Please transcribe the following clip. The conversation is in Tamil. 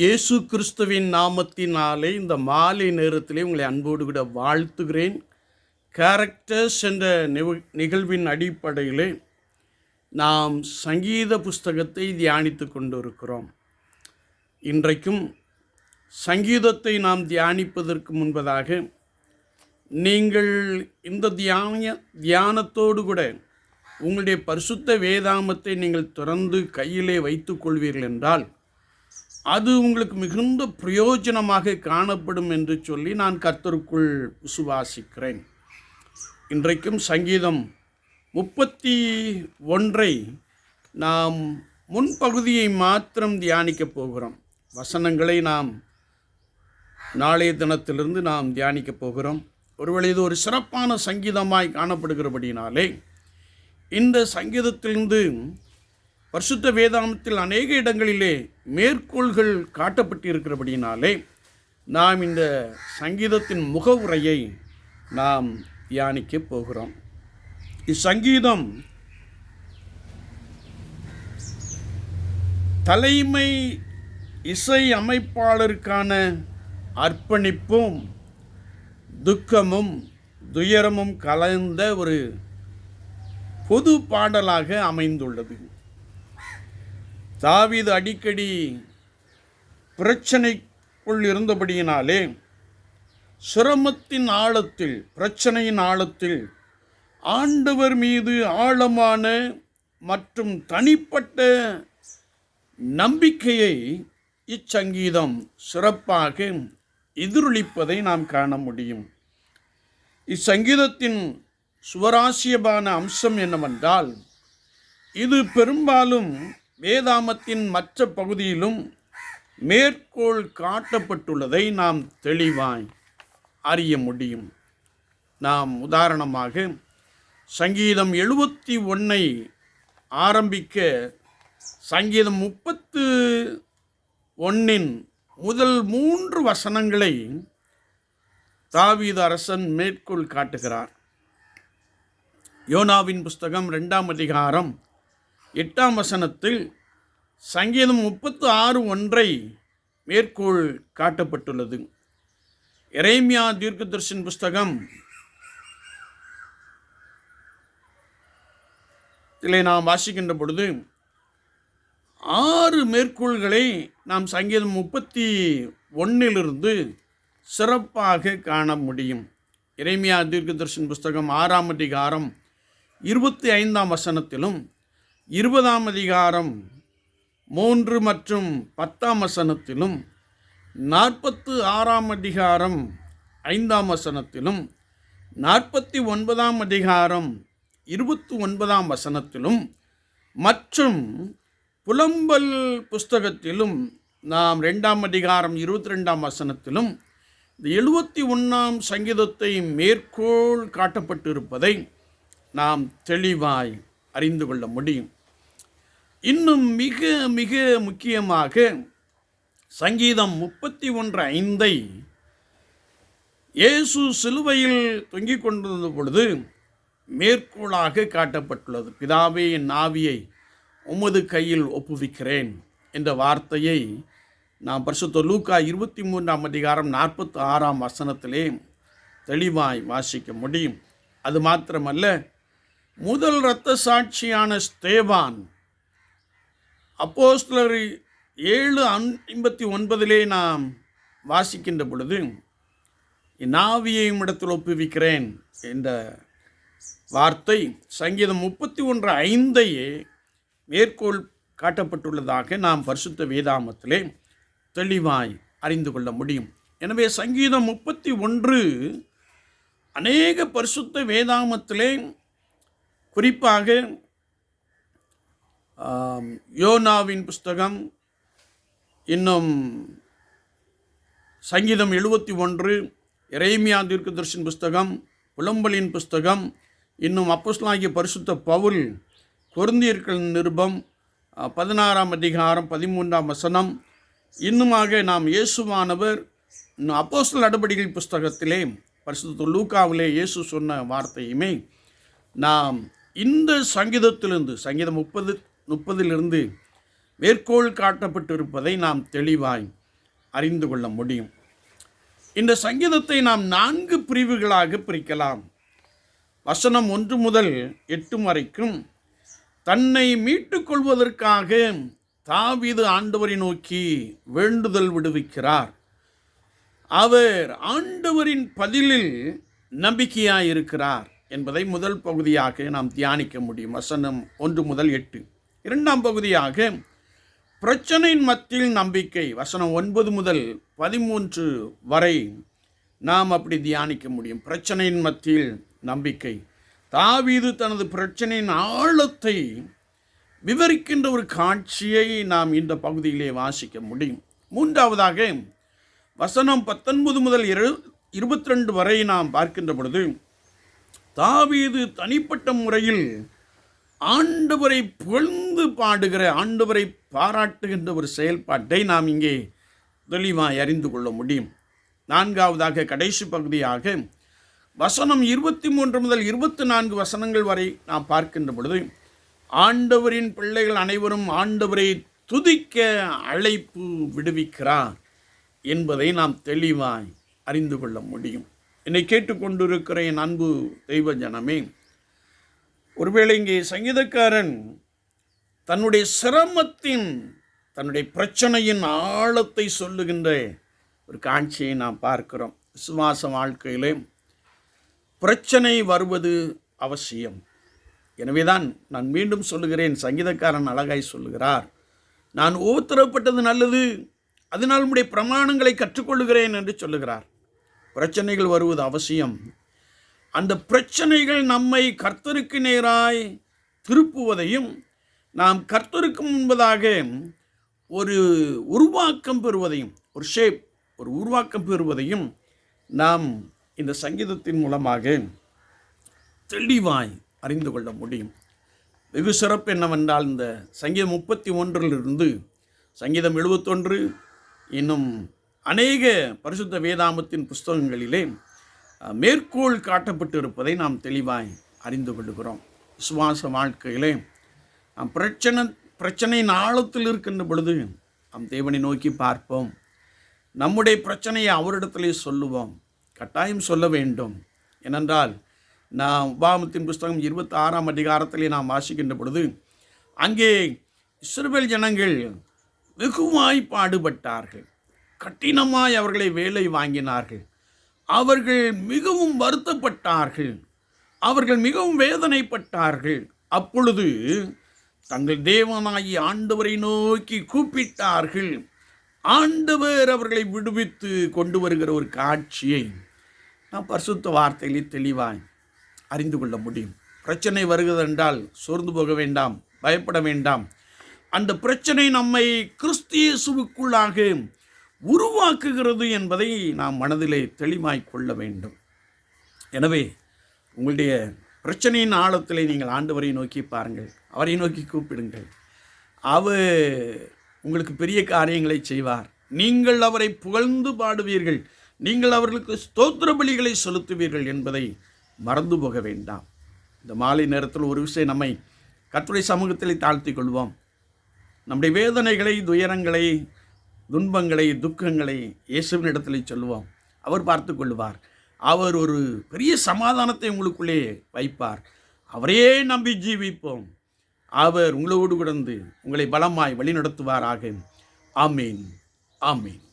இயேசு கிறிஸ்துவின் நாமத்தினாலே இந்த மாலை நேரத்திலே உங்களை அன்போடு கூட வாழ்த்துகிறேன். கேரக்டர்ஸ் என்ற நிகழ்வின் அடிப்படையிலே நாம் சங்கீத புஸ்தகத்தை தியானித்து கொண்டிருக்கிறோம். இன்றைக்கும் சங்கீதத்தை நாம் தியானிப்பதற்கு முன்பதாக நீங்கள் இந்த தியான தியானத்தோடு கூட உங்களுடைய பரிசுத்த வேதாமத்தை நீங்கள் திறந்து கையிலே வைத்துக்கொள்வீர்கள் என்றால் அது உங்களுக்கு மிகுந்த பிரயோஜனமாக காணப்படும் என்று சொல்லி நான் கர்த்தருக்குள் விசுவாசிக்கிறேன். இன்றைக்கும் சங்கீதம் முப்பத்தி ஒன்றை நாம் முன்பகுதியை மாத்திரம் தியானிக்கப் போகிறோம். வசனங்களை நாம் நாளைய தினத்திலிருந்து நாம் தியானிக்கப் போகிறோம். ஒருவேளை இது ஒரு சிறப்பான சங்கீதமாய் காணப்படுகிறபடினாலே இந்த சங்கீதத்திலிருந்து பரிசுத்த வேதாந்தத்தில் அநேக இடங்களிலே மேற்கோள்கள் காட்டப்பட்டிருக்கிறபடியினாலே நாம் இந்த சங்கீதத்தின் முகவுரையை நாம் தியானிக்க போகிறோம். இச்சங்கீதம் தலைமை இசை அமைப்பாளருக்கான அர்ப்பணிப்பும் துக்கமும் துயரமும் கலந்த ஒரு பொது பாடலாக அமைந்துள்ளது. தாவீது அடிக்கடி பிரச்சனைக்குள் இருந்தபடியினாலே சிரமத்தின் ஆழத்தில் பிரச்சனையின் ஆழத்தில் ஆண்டவர் மீது ஆழமான மற்றும் தனிப்பட்ட நம்பிக்கையை இச்சங்கீதம் சிறப்பாக எதிரொலிப்பதை நாம் காண முடியும். இச்சங்கீதத்தின் சுவராசியமான அம்சம் என்னவென்றால் இது பெரும்பாலும் வேதாமத்தின் மற்ற பகுதியிலும் மேற்கோள் காட்டப்பட்டுள்ளதை நாம் தெளிவாய் அறிய முடியும். நாம் உதாரணமாக சங்கீதம் எழுபத்தி ஒன்றை ஆரம்பிக்க சங்கீதம் முப்பத்து ஒன்னின் முதல் மூன்று வசனங்களை தாவீது அரசன் மேற்கோள் காட்டுகிறார். யோனாவின் புஸ்தகம் ரெண்டாம் அதிகாரம் எட்டாம் வசனத்தில் சங்கீதம் முப்பத்து ஆறு ஒன்றை மேற்கோள் காட்டப்பட்டுள்ளது. எரேமியா தீர்க்கதர்ஷன் புஸ்தகம். இதில் நாம் வாசிக்கின்ற பொழுது ஆறு மேற்கோள்களை நாம் சங்கீதம் முப்பத்தி ஒன்றிலிருந்து சிறப்பாக காண முடியும். இறைமையா தீர்க்கதர்ஷன் புஸ்தகம் ஆறாம் அதிகாரம் இருபத்தி ஐந்தாம் வசனத்திலும் இருபதாம் அதிகாரம் மூன்று மற்றும் பத்தாம் வசனத்திலும் நாற்பத்து ஆறாம் அதிகாரம் ஐந்தாம் வசனத்திலும் நாற்பத்தி ஒன்பதாம் அதிகாரம் இருபத்தி ஒன்பதாம் வசனத்திலும் மற்றும் புலம்பல் புஸ்தகத்திலும் நாம் ரெண்டாம் அதிகாரம் இருபத்தி ரெண்டாம் வசனத்திலும் இந்த எழுபத்தி ஒன்றாம் சங்கீதத்தை மேற்கோள் காட்டப்பட்டிருப்பதை நாம் தெளிவாய் அறிந்து கொள்ள முடியும். இன்னும் மிக மிக முக்கியமாக சங்கீதம் முப்பத்தி ஒன்று ஐந்தை இயேசு சிலுவையில் தொங்கிக் கொண்டிருந்த பொழுது மேற்கோளாக காட்டப்பட்டுள்ளது. பிதாவே என் ஆவியை உமது கையில் ஒப்புவிக்கிறேன் என்ற வார்த்தையை நாம் பரிசுத்த லூக்கா இருபத்தி மூன்றாம் அதிகாரம் நாற்பத்தி ஆறாம் வசனத்திலே தெளிவாய் வாசிக்க முடியும். அது மாத்திரமல்ல முதல் இரத்த சாட்சியான ஸ்தேவான் அப்போஸ்லர் ஏழு ஐம்பத்தி ஒன்பதிலே நாம் வாசிக்கின்ற பொழுது நாவியையும் இடத்தில் ஒப்புவிக்கிறேன் என்ற வார்த்தை சங்கீதம் முப்பத்தி ஒன்று ஐந்தையே மேற்கோள் காட்டப்பட்டுள்ளதாக நாம் பரிசுத்த வேதாமத்திலே தெளிவாய் அறிந்து கொள்ள முடியும். எனவே சங்கீதம் முப்பத்தி ஒன்று அநேக பரிசுத்த வேதாமத்திலே குறிப்பாக யோனாவின் புஸ்தகம் இன்னும் சங்கீதம் எழுபத்தி ஒன்று இறைமியா தீர்க்கதர்ஷன் புஸ்தகம் புலம்பலின் புஸ்தகம் இன்னும் அப்போஸ்லாகிய பரிசுத்த பவுல் கொருந்தியர்கள் நிருபம் பதினாறாம் அதிகாரம் பதிமூன்றாம் வசனம். இன்னுமாக நாம் இயேசுவானவர் இன்னும் அப்போஸ்தல் நடபடிகள் புஸ்தகத்திலே பரிசுத்த லூக்காவிலே இயேசு சொன்ன வார்த்தையுமே நாம் இந்த சங்கீதத்திலிருந்து சங்கீதம் முப்பது முப்பதிலிருந்து மேற்கோள் காட்டப்பட்டிருப்பதை நாம் தெளிவாய் அறிந்து கொள்ள முடியும். இந்த சங்கீதத்தை நாம் நான்கு பிரிவுகளாக பிரிக்கலாம். வசனம் ஒன்று முதல் எட்டு வரைக்கும் தன்னை மீட்டுக்கொள்வதற்காக தாவிது ஆண்டவரை நோக்கி வேண்டுதல் விடுவிக்கிறார். அவர் ஆண்டவரின் பதிலில் நம்பிக்கையாயிருக்கிறார் என்பதை முதல் பகுதியாக நாம் தியானிக்க முடியும். வசனம் ஒன்று முதல் எட்டு. இரண்டாம் பகுதியாக பிரச்சனையின் மத்தியில் நம்பிக்கை வசனம் ஒன்பது முதல் பதிமூன்று வரை நாம் அப்படி தியானிக்க முடியும். பிரச்சனையின் மத்தியில் நம்பிக்கை. தாவீது தனது பிரச்சனையின் ஆழத்தை விவரிக்கின்ற ஒரு காட்சியை நாம் இந்த பகுதியிலே வாசிக்க முடியும். மூன்றாவதாக வசனம் பத்தொன்பது முதல் இரு இருபத்தி ரெண்டு வரை நாம் பார்க்கின்ற பொழுது தாவீது தனிப்பட்ட முறையில் ஆண்டவரை புகழ்ந்து பாடுகிற ஆண்டவரை பாராட்டுகின்ற ஒரு செயல்பாட்டை நாம் இங்கே தெளிவாய் அறிந்து கொள்ள முடியும். நான்காவதாக கடைசி பகுதியாக வசனம் இருபத்தி மூன்று முதல் இருபத்தி நான்கு வசனங்கள் வரை நாம் பார்க்கின்ற பொழுது ஆண்டவரின் பிள்ளைகள் அனைவரும் ஆண்டவரை துதிக்க அழைப்பு விடுவிக்கிறார் என்பதை நாம் தெளிவாய் அறிந்து கொள்ள முடியும். என்னை கேட்டுக்கொண்டிருக்கிற என் அன்பு தெய்வ ஜனமே ஒருவேளை இங்கே சங்கீதக்காரன் தன்னுடைய சிரமத்தின் தன்னுடைய பிரச்சனையின் ஆழத்தை சொல்லுகின்ற. ஒரு காட்சியை நாம் பார்க்கிறோம். விசுவாச வாழ்க்கையிலே பிரச்சனை வருவது அவசியம். எனவே தான் நான் மீண்டும் சொல்லுகிறேன். சங்கீதக்காரன் அழகாய் சொல்லுகிறார் நான் ஓத்திரப்பட்டது நல்லது அதனால் உடைய பிரமாணங்களை கற்றுக்கொள்கிறேன் என்று சொல்லுகிறார். பிரச்சனைகள் வருவது அவசியம். அந்த பிரச்சனைகள் நம்மை கர்த்தருக்கு நேராய் திருப்புவதையும் நாம் கர்த்தருக்கு முன்பதாக ஒரு உருவாக்கம் பெறுவதையும் ஒரு ஷேப் ஒரு உருவாக்கம் பெறுவதையும் நாம் இந்த சங்கீதத்தின் மூலமாக தெளிவாய் அறிந்து கொள்ள முடியும். வெகு சிறப்பு என்னவென்றால் இந்த சங்கீதம் முப்பத்தி ஒன்றிலிருந்து சங்கீதம் எழுபத்தொன்று இன்னும் அநேக பரிசுத்த வேதாமத்தின் புஸ்தகங்களிலே மேற்கோள் காட்டப்பட்டு இருப்பதை நாம் தெளிவாய் அறிந்து கொள்கிறோம் விசுவாச வாழ்க்கையிலே நாம் பிரச்சனை பிரச்சனையின் ஆழத்தில் இருக்கின்ற பொழுது நாம் தேவனை நோக்கி பார்ப்போம். நம்முடைய பிரச்சனையை அவரிடத்திலே சொல்லுவோம். கட்டாயம் சொல்ல வேண்டும். ஏனென்றால் நான் உபாமத்தின் புஸ்தகம் இருபத்தி ஆறாம் அதிகாரத்திலே நாம் வாசிக்கின்ற பொழுது அங்கே இஸ்ரவேல் ஜனங்கள் வெகுவாய் பாடுபட்டார்கள். கடினமாய் அவர்களை வேலை வாங்கினார்கள். அவர்கள் மிகவும் வருத்தப்பட்டார்கள். அவர்கள் மிகவும் வேதனைப்பட்டார்கள். அப்பொழுது தங்கள் தேவனாகி ஆண்டவரை நோக்கி கூப்பிட்டார்கள். ஆண்டவர் அவர்களை விடுவித்து கொண்டு வருகிற ஒரு காட்சியை நாம் பரிசுத்த வார்த்தையிலே தெளிவாய் அறிந்து கொள்ள முடியும். பிரச்சனை வருகிறது என்றால் சோர்ந்து போக வேண்டாம் பயப்பட வேண்டாம். அந்த பிரச்சனை நம்மை கிறிஸ்தியேசுவுக்குள்ளாக உருவாக்குகிறது என்பதை நாம் மனதிலே தெளிவாய் கொள்ள வேண்டும். எனவே உங்களுடைய பிரச்சனையின் ஆழத்திலே நீங்கள் ஆண்டவரை நோக்கி பாருங்கள். அவரை நோக்கி கூப்பிடுங்கள். அவர் உங்களுக்கு பெரிய காரியங்களை செய்வார். நீங்கள் அவரை புகழ்ந்து பாடுவீர்கள். நீங்கள் அவர்களுக்கு ஸ்தோத்திர பலிகளை செலுத்துவீர்கள் என்பதை மறந்து போக வேண்டாம். இந்த மாலை நேரத்தில் ஒரு விஷயம் நம்மை கத்துரை சமூகத்தில் தாழ்த்தி கொள்வோம். நம்முடைய வேதனைகளை துயரங்களை துன்பங்களை துக்கங்களை இயேசுவின் இடத்துல சொல்லுவோம் அவர் பார்த்து கொள்வார். அவர் ஒரு பெரிய சமாதானத்தை உங்களுக்குள்ளே வைப்பார். அவரையே நம்பி ஜீவிப்போம். அவர் உங்களோடு கிடந்து உங்களை பலமாய் வழிநடத்துவாராக. ஆமீன். ஆமீன்.